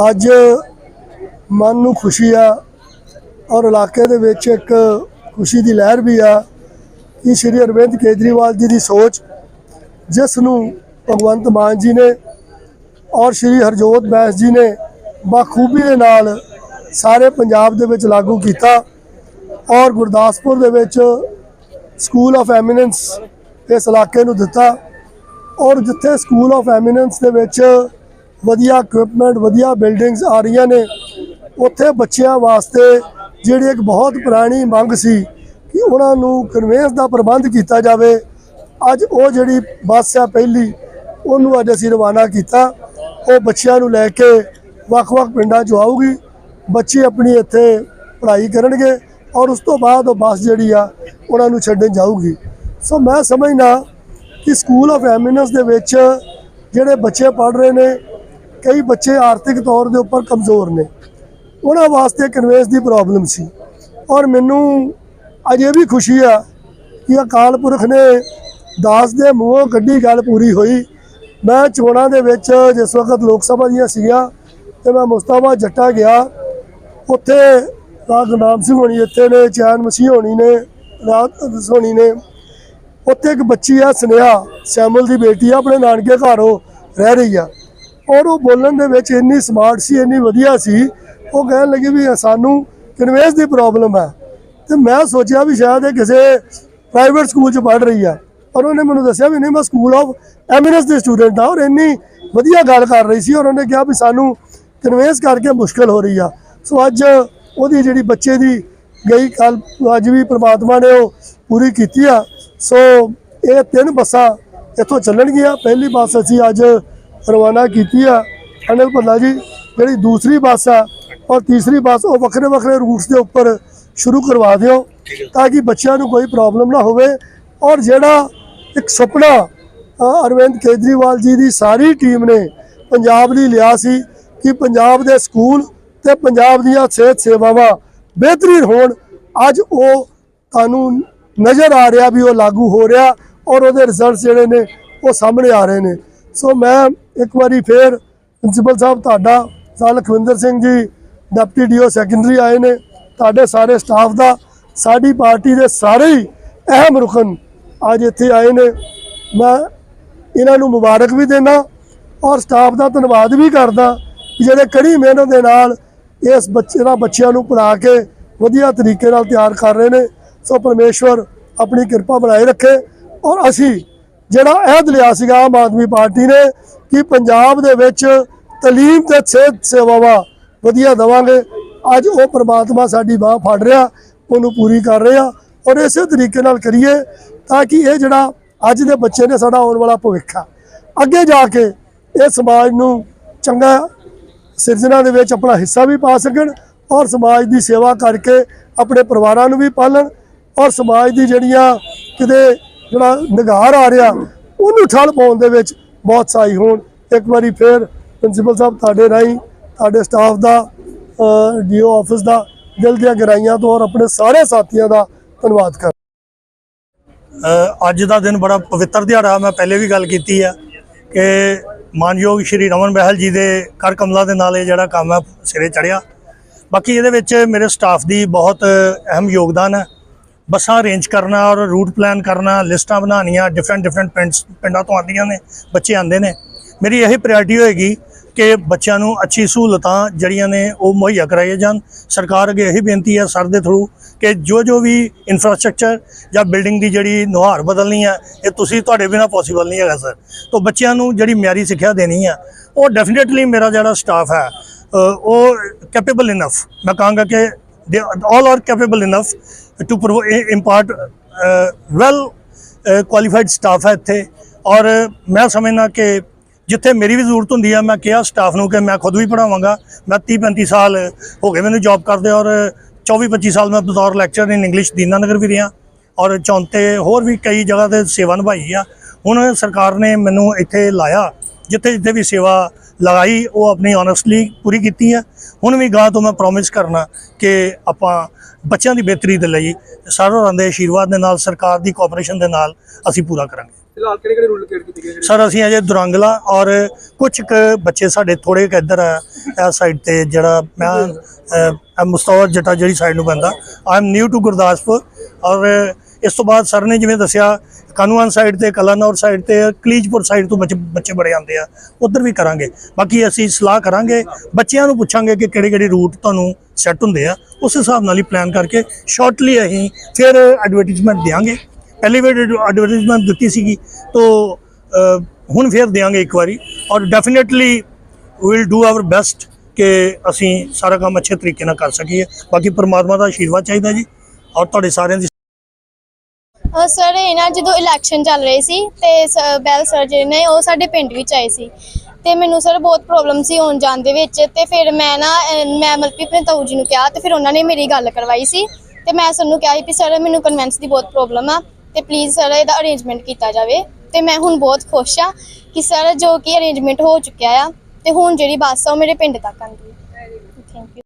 ਅੱਜ ਮਨ ਨੂੰ ਖੁਸ਼ੀ ਆ ਔਰ ਇਲਾਕੇ ਦੇ ਵਿੱਚ ਇੱਕ ਖੁਸ਼ੀ ਦੀ ਲਹਿਰ ਵੀ ਆ ਕਿ ਸ਼੍ਰੀ ਅਰਵਿੰਦ ਕੇਜਰੀਵਾਲ ਜੀ ਦੀ ਸੋਚ, ਜਿਸ ਨੂੰ ਭਗਵੰਤ ਮਾਨ ਜੀ ਨੇ ਔਰ ਸ਼੍ਰੀ ਹਰਜੋਤ ਬੈਂਸ ਜੀ ਨੇ ਬਖੂਬੀ ਦੇ ਨਾਲ ਸਾਰੇ ਪੰਜਾਬ ਦੇ ਵਿੱਚ ਲਾਗੂ ਕੀਤਾ ਔਰ ਗੁਰਦਾਸਪੁਰ ਦੇ ਵਿੱਚ ਸਕੂਲ ਆਫ ਐਮੀਨੈਂਸ ਇਸ ਇਲਾਕੇ ਨੂੰ ਦਿੱਤਾ ਔਰ ਜਿੱਥੇ ਸਕੂਲ ਆਫ ਐਮੀਨੈਂਸ ਦੇ ਵਿੱਚ ਵਧੀਆ ਇਕਵਿਪਮੈਂਟ ਵਧੀਆ ਬਿਲਡਿੰਗਸ ਆ ਰਹੀਆਂ ਨੇ। ਉੱਥੇ ਬੱਚਿਆਂ ਵਾਸਤੇ ਜਿਹੜੀ ਇੱਕ ਬਹੁਤ ਪੁਰਾਣੀ ਮੰਗ ਸੀ ਕਿ ਉਹਨਾਂ ਨੂੰ ਕਨਵੇਂਸ ਦਾ ਪ੍ਰਬੰਧ ਕੀਤਾ ਜਾਵੇ। ਅੱਜ ਉਹ ਜਿਹੜੀ ਬੱਸ ਆ ਪਹਿਲੀ, ਉਹਨੂੰ ਅੱਜ ਅਸੀਂ ਰਵਾਨਾ ਕੀਤਾ। ਉਹ ਬੱਚਿਆਂ ਨੂੰ ਲੈ ਕੇ ਵੱਖ-ਵੱਖ ਪਿੰਡਾਂ 'ਚ ਆਊਗੀ। ਬੱਚੇ ਆਪਣੀ ਇੱਥੇ ਪੜ੍ਹਾਈ ਕਰਨਗੇ ਔਰ ਉਸ ਤੋਂ ਬਾਅਦ ਉਹ ਬੱਸ ਜਿਹੜੀ ਆ, ਉਹਨਾਂ ਨੂੰ ਛੱਡਣ ਜਾਊਗੀ। ਸੋ ਮੈਂ ਸਮਝਦਾ ਕਿ ਸਕੂਲ ਆਫ ਐਮਿਨੈਂਸ ਦੇ ਵਿੱਚ ਜਿਹੜੇ ਬੱਚੇ ਪੜ੍ਹ ਰਹੇ ਨੇ ਕਈ ਬੱਚੇ ਆਰਥਿਕ ਤੌਰ ਦੇ ਉੱਪਰ ਕਮਜ਼ੋਰ ਨੇ। ਉਹਨਾਂ ਵਾਸਤੇ ਕਨਵੇਸ ਦੀ ਪ੍ਰੋਬਲਮ ਸੀ। ਔਰ ਮੈਨੂੰ ਅਜੇ ਵੀ ਖੁਸ਼ੀ ਆ ਕਿ ਅਕਾਲ ਪੁਰਖ ਨੇ ਦਾਸ ਦੇ ਮੂੰਹੋਂ ਕੱਢੀ ਗੱਲ ਪੂਰੀ ਹੋਈ। ਮੈਂ ਚੋਣਾਂ ਦੇ ਵਿੱਚ ਜਿਸ ਵਕਤ ਲੋਕ ਸਭਾ ਦੀਆਂ ਸੀਗੀਆਂ ਤੇ ਮੈਂ ਮੁਸਤਾਫਾ ਜੱਟਾ ਗਿਆ, ਉੱਥੇ ਰਾਜ ਗੁਰਨਾਮ ਸਿੰਘ ਹੋਣੀ ਇੱਥੇ ਨੇ, ਚੈਨ ਮਸੀਹ ਹੋਣੀ ਨੇ ਰਾਤ ਹੋਣੀ ਨੇ। ਉੱਥੇ ਇੱਕ ਬੱਚੀ ਆ, ਸਨੇਹਾ ਸੈਮਲ ਦੀ ਬੇਟੀ ਆ, ਆਪਣੇ ਨਾਨਕੇ ਘਰੋਂ ਰਹਿ ਰਹੀ ਆ। ਔਰ ਉਹ ਬੋਲਣ ਦੇ ਵਿੱਚ ਇੰਨੀ ਸਮਾਰਟ ਸੀ, ਇੰਨੀ ਵਧੀਆ ਸੀ, ਉਹ ਕਹਿਣ ਲੱਗੀ ਵੀ ਸਾਨੂੰ ਕਨਵੇਸ ਦੀ ਪ੍ਰੋਬਲਮ ਹੈ। ਤੇ ਮੈਂ ਸੋਚਿਆ ਵੀ ਸ਼ਾਇਦ ਇਹ ਕਿਸੇ ਪ੍ਰਾਈਵੇਟ ਸਕੂਲ 'ਚ ਪੜ੍ਹ ਰਹੀ ਆ ਔਰ ਉਹਨੇ ਮੈਨੂੰ ਦੱਸਿਆ ਵੀ ਨਹੀਂ, ਮੈਂ ਸਕੂਲ ਆਫ ਐਮਿਨੈਂਸ ਦੇ ਸਟੂਡੈਂਟ ਆ ਔਰ ਇੰਨੀ ਵਧੀਆ ਗੱਲ ਕਰ ਰਹੀ ਸੀ ਔਰ ਉਹਨੇ ਕਿਹਾ ਵੀ ਸਾਨੂੰ ਕਨਵੇਂਸ ਕਰਕੇ ਮੁਸ਼ਕਲ ਹੋ ਰਹੀ ਆ। ਸੋ ਅੱਜ ਉਹਦੀ ਜਿਹੜੀ ਬੱਚੇ ਦੀ ਗਈ ਕੱਲ, ਅੱਜ ਵੀ ਪ੍ਰਮਾਤਮਾ ਨੇ ਉਹ ਪੂਰੀ ਕੀਤੀ ਆ। ਸੋ ਇਹ ਤਿੰਨ ਬੱਸਾਂ ਇੱਥੋਂ ਚੱਲਣਗੀਆਂ। ਪਹਿਲੀ ਬੱਸ ਅਸੀਂ ਅੱਜ ਰਵਾਨਾ ਕੀਤੀ ਆ। ਅਨਿਲ ਭੱਲਾ ਜੀ, ਜਿਹੜੀ ਦੂਸਰੀ ਬੱਸ ਆ ਔਰ ਤੀਸਰੀ ਬੱਸ, ਉਹ ਵੱਖਰੇ ਵੱਖਰੇ ਰੂਟਸ ਦੇ ਉੱਪਰ ਸ਼ੁਰੂ ਕਰਵਾ ਦਿਓ ਤਾਂ ਕਿ ਬੱਚਿਆਂ ਨੂੰ ਕੋਈ ਪ੍ਰੋਬਲਮ ਨਾ ਹੋਵੇ। ਔਰ ਜਿਹੜਾ ਇੱਕ ਸੁਪਨਾ ਅਰਵਿੰਦ ਕੇਜਰੀਵਾਲ ਜੀ ਦੀ ਸਾਰੀ ਟੀਮ ਨੇ ਪੰਜਾਬ ਲਈ ਲਿਆ ਸੀ ਕਿ ਪੰਜਾਬ ਦੇ ਸਕੂਲ ਤੇ ਪੰਜਾਬ ਦੀਆਂ ਸਿਹਤ ਸੇਵਾਵਾਂ ਬਿਹਤਰੀਨ ਹੋਣ। ਅੱਜ ਉਹ ਤੁਹਾਨੂੰ ਨਜ਼ਰ ਆ ਰਿਹਾ ਵੀ ਉਹ ਲਾਗੂ ਹੋ ਰਿਹਾ ਔਰ ਉਹਦੇ ਰਿਜ਼ਲਟਸ ਜਿਹੜੇ ਨੇ ਉਹ ਸਾਹਮਣੇ ਆ ਰਹੇ ਨੇ। ਸੋ ਮੈਂ ਇੱਕ ਵਾਰੀ ਫੇਰ ਪ੍ਰਿੰਸੀਪਲ ਸਾਹਿਬ, ਤੁਹਾਡਾ sir Lakhwinder Singh ji, deputy DO secondary ਆਏ ਨੇ। ਤੁਹਾਡੇ ਸਾਰੇ ਸਟਾਫ ਦਾ, ਸਾਡੀ ਪਾਰਟੀ ਦੇ ਸਾਰੇ ਹੀ ਅਹਿਮ ਰੁਕਨ ਅੱਜ ਇੱਥੇ ਆਏ ਨੇ। ਮੈਂ ਇਹਨਾਂ ਨੂੰ ਮੁਬਾਰਕ ਵੀ ਦੇਣਾ ਔਰ ਸਟਾਫ ਦਾ ਧੰਨਵਾਦ ਵੀ ਕਰਦਾ ਜਿਹੜੇ ਕੜੀ ਮਿਹਨਤ ਦੇ ਨਾਲ ਇਸ ਬੱਚੇ ਦਾ ਬੱਚਿਆਂ ਨੂੰ ਪੜ੍ਹਾ ਕੇ ਵਧੀਆ ਤਰੀਕੇ ਨਾਲ ਤਿਆਰ ਕਰ ਰਹੇ ਨੇ। ਸੋ ਪਰਮੇਸ਼ਵਰ ਆਪਣੀ ਕਿਰਪਾ ਬਣਾਏ ਰੱਖੇ ਔਰ ਅਸੀਂ ਜਿਹੜਾ ਅਹਿਦ ਲਿਆ ਸੀਗਾ ਆਮ ਆਦਮੀ ਪਾਰਟੀ ਨੇ ਕਿ ਪੰਜਾਬ ਦੇ ਵਿੱਚ ਤਾਲੀਮ ਤੇ ਸਿਹਤ ਸੇਵਾਵਾਂ ਵਧੀਆ ਦੇਵਾਂਗੇ। ਅੱਜ ਉਹ ਪ੍ਰਮਾਤਮਾ ਸਾਡੀ ਬਾਹ ਫੜ ਰਿਹਾ, ਉਹਨੂੰ ਪੂਰੀ ਕਰ ਰਿਹਾ ਔਰ ਇਸੇ ਤਰੀਕੇ ਨਾਲ ਕਰੀਏ ਤਾਂ ਕਿ ਇਹ ਜਿਹੜਾ ਅੱਜ ਦੇ ਬੱਚੇ ਨੇ ਸਾਡਾ ਆਉਣ ਵਾਲਾ ਭਵਿੱਖ ਆ। ਅੱਗੇ ਜਾ ਕੇ ਇਹ ਸਮਾਜ ਨੂੰ ਚੰਗਾ ਸਿਰਜਣਾ ਦੇ ਵਿੱਚ ਆਪਣਾ ਹਿੱਸਾ ਵੀ ਪਾ ਸਕਣ ਔਰ ਸਮਾਜ ਦੀ ਸੇਵਾ ਕਰਕੇ ਆਪਣੇ ਪਰਿਵਾਰਾਂ ਨੂੰ ਵੀ ਪਾਲਣ ਔਰ ਸਮਾਜ ਦੀ ਜਿਹੜੀਆਂ ਕਿਤੇ ਜਿਹੜਾ ਨਿਗਾਰ ਆ ਰਿਹਾ, ਉਹਨੂੰ ਠੱਲ ਪਾਉਣ ਦੇ ਵਿੱਚ ਬਹੁਤ ਸਹਾਈ ਹੋਣ। ਇੱਕ ਵਾਰੀ ਫੇਰ ਪ੍ਰਿੰਸੀਪਲ ਸਾਹਿਬ ਤੁਹਾਡੇ ਰਾਹੀਂ, ਤੁਹਾਡੇ ਸਟਾਫ ਦਾ ਡੀਓ ਆਫਿਸ ਦਾ ਦਿਲ ਦੀਆਂ ਗਹਿਰਾਈਆਂ ਤੋਂ ਔਰ ਆਪਣੇ ਸਾਰੇ ਸਾਥੀਆਂ ਦਾ ਧੰਨਵਾਦ ਕਰ ਅੱਜ ਦਾ ਦਿਨ ਬੜਾ ਪਵਿੱਤਰ ਦਿਹਾੜਾ, ਮੈਂ ਪਹਿਲੇ ਵੀ ਗੱਲ ਕੀਤੀ ਆ ਕਿ ਮਾਨਯੋਗ ਸ਼੍ਰੀ ਰਮਨ ਬਹਿਲ ਜੀ ਦੇ ਕਰ ਕਮਲਾ ਦੇ ਨਾਲ ਇਹ ਜਿਹੜਾ ਕੰਮ ਹੈ ਸਿਰੇ ਚੜਿਆ ਬਾਕੀ ਇਹਦੇ ਵਿੱਚ ਮੇਰੇ ਸਟਾਫ ਦੀ ਬਹੁਤ ਅਹਿਮ ਯੋਗਦਾਨ ਹੈ। ਬੱਸਾਂ ਅਰੇਂਜ ਕਰਨਾ ਔਰ ਰੂਟ ਪਲਾਨ ਕਰਨਾ, ਲਿਸਟਾਂ ਬਣਾਉਣੀਆਂ ਡਿਫਰੈਂਟ ਡਿਫਰੈਂਟ ਪਿੰਡਸ ਪਿੰਡਾਂ ਤੋਂ ਆਉਂਦੀਆਂ ਨੇ, ਬੱਚੇ ਆਉਂਦੇ ਨੇ। ਮੇਰੀ ਇਹੀ ਪ੍ਰਾਇੋਰਟੀ ਹੋਏਗੀ ਕਿ ਬੱਚਿਆਂ ਨੂੰ ਅੱਛੀ ਸਹੂਲਤਾਂ ਜਿਹੜੀਆਂ ਨੇ ਉਹ ਮੁਹੱਈਆ ਕਰਾਈਆਂ ਜਾਣ। ਸਰਕਾਰ ਅੱਗੇ ਇਹੀ ਬੇਨਤੀ ਹੈ ਸਰ ਦੇ ਥਰੂ ਕਿ ਜੋ ਜੋ ਵੀ ਇਨਫਰਾਸਟ੍ਰਕਚਰ ਜਾਂ ਬਿਲਡਿੰਗ ਦੀ ਜਿਹੜੀ ਨੁਹਾਰ ਬਦਲਣੀ ਹੈ ਇਹ ਤੁਸੀਂ ਤੁਹਾਡੇ ਬਿਨਾ ਪੋਸੀਬਲ ਨਹੀਂ ਹੈਗਾ ਸਰ। ਤੋਂ ਬੱਚਿਆਂ ਨੂੰ ਜਿਹੜੀ ਮਿਆਰੀ ਸਿੱਖਿਆ ਦੇਣੀ ਹੈ ਉਹ ਡੈਫੀਨਿਟਲੀ ਮੇਰਾ ਜਿਹੜਾ ਸਟਾਫ ਹੈ ਉਹ ਕੈਪੇਬਲ ਇਨਫ ਮੈਂ ਕਹਾਂਗਾ ਕਿ all are capable enough to impart well qualified staff ਹੈ ਇੱਥੇ। ਔਰ ਮੈਂ ਸਮਝਣਾ ਕਿ ਜਿੱਥੇ ਮੇਰੀ ਵੀ ਜ਼ਰੂਰਤ ਹੁੰਦੀ ਆ, ਮੈਂ ਕਿਹਾ ਸਟਾਫ ਨੂੰ ਕਿ ਮੈਂ ਖੁਦ ਵੀ ਪੜਾਵਾਂਗਾ ਮੈਂ 30 35 ਸਾਲ ਹੋ ਗਏ ਮੈਨੂੰ ਜੌਬ ਕਰਦੇ ਔਰ 24 25 ਸਾਲ ਮੈਂ ਬਤੌਰ ਲੈਕਚਰ ਇਨ ਇੰਗਲਿਸ਼ ਦੀਨਾਨਗਰ ਵੀ ਰਿਹਾ। ਔਰ ਚੌਂਤੇ ਹੋਰ ਵੀ ਕਈ ਜਗ੍ਹਾ ਤੇ ਸੇਵਾ ਨਿਭਾਈ ਆ। ਹੁਣ ਸਰਕਾਰ ਨੇ ਮੈਨੂੰ ਇੱਥੇ ਲਾਇਆ, ਜਿੱਥੇ ਜਿੱਥੇ ਵੀ ਸੇਵਾ ਲਗਾਈ ਉਹ ਆਪਣੀ ਓਨੈਸਟਲੀ ਪੂਰੀ ਕੀਤੀ ਹੈ ਹੁਣ ਵੀ ਗਾਂ ਤੋਂ ਮੈਂ ਪ੍ਰੋਮਿਸ ਕਰਨਾ ਕਿ ਆਪਾਂ ਬੱਚਿਆਂ ਦੀ ਬਿਹਤਰੀ ਦੇ ਲਈ ਸਾਰਿਆਂ ਦੇ ਆਸ਼ੀਰਵਾਦ ਦੇ ਨਾਲ ਸਰਕਾਰ ਦੀ ਕੋਆਪਰੇਸ਼ਨ ਦੇ ਨਾਲ ਅਸੀਂ ਪੂਰਾ ਕਰਾਂਗੇ। ਫਿਲਹਾਲ ਕਿਹੜੇ ਕਿਹੜੇ ਰੂਲ ਲੋਕੇਟ ਕੀਤੇ ਗਏ ਜਿਹੜੇ ਸਰ ਅਸੀਂ ਅਜੇ ਦੁਰੰਗਲਾ ਔਰ ਕੁਝ ਕੁ ਬੱਚੇ ਸਾਡੇ ਥੋੜੇ ਕੁ ਇੱਧਰ ਆ ਇਸ ਸਾਈਡ ਤੇ ਜਿਹੜਾ ਮੈਂ ਅਹ, ਮੁਸਤਫਾ ਜੱਟਾ ਜਿਹੜੀ ਸਾਈਡ ਨੂੰ ਪੈਂਦਾ। I am new to Gurdaspur ਔਰ ਇਸ ਤੋਂ ਬਾਅਦ ਸਰ ਨੇ ਜਿਵੇਂ ਦੱਸਿਆ, ਕਾਨੂੰਨ ਸਾਈਡ ਤੇ, ਕਲਾਨੌਰ ਸਾਈਡ ਤੇ, ਕਲੀਜਪੁਰ ਸਾਈਡ ਤੋਂ ਬੱਚੇ ਬੱਚੇ ਬੜੇ ਆਉਂਦੇ ਆ, ਉਧਰ ਵੀ ਕਰਾਂਗੇ। ਬਾਕੀ ਅਸੀਂ ਸਲਾਹ ਕਰਾਂਗੇ, ਬੱਚਿਆਂ ਨੂੰ ਪੁੱਛਾਂਗੇ ਕਿ ਕਿਹੜੇ ਕਿਹੜੇ ਰੂਟ ਤੁਹਾਨੂੰ ਸੈੱਟ ਹੁੰਦੇ ਆ, ਉਸ ਹਿਸਾਬ ਨਾਲ ਹੀ ਪਲਾਨ ਕਰਕੇ ਸ਼ਾਰਟਲੀ ਅਸੀਂ ਫਿਰ ਐਡਵਰਟਾਈਜ਼ਮੈਂਟ ਦੇਵਾਂਗੇ ਪਹਿਲੀ ਵਾਰ ਐਡਵਰਟਾਈਜ਼ਮੈਂਟ ਦਿੱਤੀ ਸੀਗੀ, ਤੋਂ ਹੁਣ ਫਿਰ ਦੇਵਾਂਗੇ ਇੱਕ ਵਾਰੀ ਔਰ definitely will do our best ਕਿ ਅਸੀਂ ਸਾਰਾ ਕੰਮ ਅੱਛੇ ਤਰੀਕੇ ਨਾਲ ਕਰ ਸਕੀਏ। ਬਾਕੀ ਪਰਮਾਤਮਾ ਦਾ ਆਸ਼ੀਰਵਾਦ ਚਾਹੀਦਾ ਜੀ। ਔਰ ਤੁਹਾਡੇ ਸਾਰਿਆਂ ਦੀ ਸਰ ਇਹ ਨਾ ਜਦੋਂ ਇਲੈਕਸ਼ਨ ਚੱਲ ਰਹੇ ਸੀ ਤੇ ਸ- ਬੈਲ ਸਰ ਜਿਹੜੇ ਨੇ ਉਹ ਸਾਡੇ ਪਿੰਡ ਵਿੱਚ ਆਏ ਸੀ। ਤੇ ਮੈਨੂੰ ਸਰ ਬਹੁਤ ਪ੍ਰੋਬਲਮ ਸੀ ਆਉਣ ਜਾਣ ਦੇ ਵਿੱਚ ਤੇ ਫਿਰ ਮੈਂ ਨਾ ਅਹ, ਮੈਂ ਮਤਲਬ ਕਿ ਆਪਣੇ ਤਾਊ ਜੀ ਨੂੰ ਕਿਹਾ ਤੇ ਫਿਰ ਉਹਨਾਂ ਨੇ ਮੇਰੀ ਗੱਲ ਕਰਵਾਈ ਸੀ। ਤੇ ਮੈਂ ਸਰ ਨੂੰ ਕਿਹਾ ਸੀ ਵੀ ਸਰ ਮੈਨੂੰ ਕਨਵੈਂਸ ਦੀ ਬਹੁਤ ਪ੍ਰੋਬਲਮ ਆ ਤੇ ਪਲੀਜ਼ ਸਰ ਇਹਦਾ ਅਰੇਂਜਮੈਂਟ ਕੀਤਾ ਜਾਵੇ। ਤੇ ਮੈਂ ਹੁਣ ਬਹੁਤ ਖੁਸ਼ ਆ ਕਿ ਸਰ ਜੋ ਕਿ ਅਰੇਂਜਮੈਂਟ ਹੋ ਚੁੱਕਿਆ ਆ ਤੇ ਹੁਣ ਜਿਹੜੀ ਬੱਸ ਆ ਉਹ ਮੇਰੇ ਪਿੰਡ ਤੱਕ ਆਉਂਦੀ ਹੈ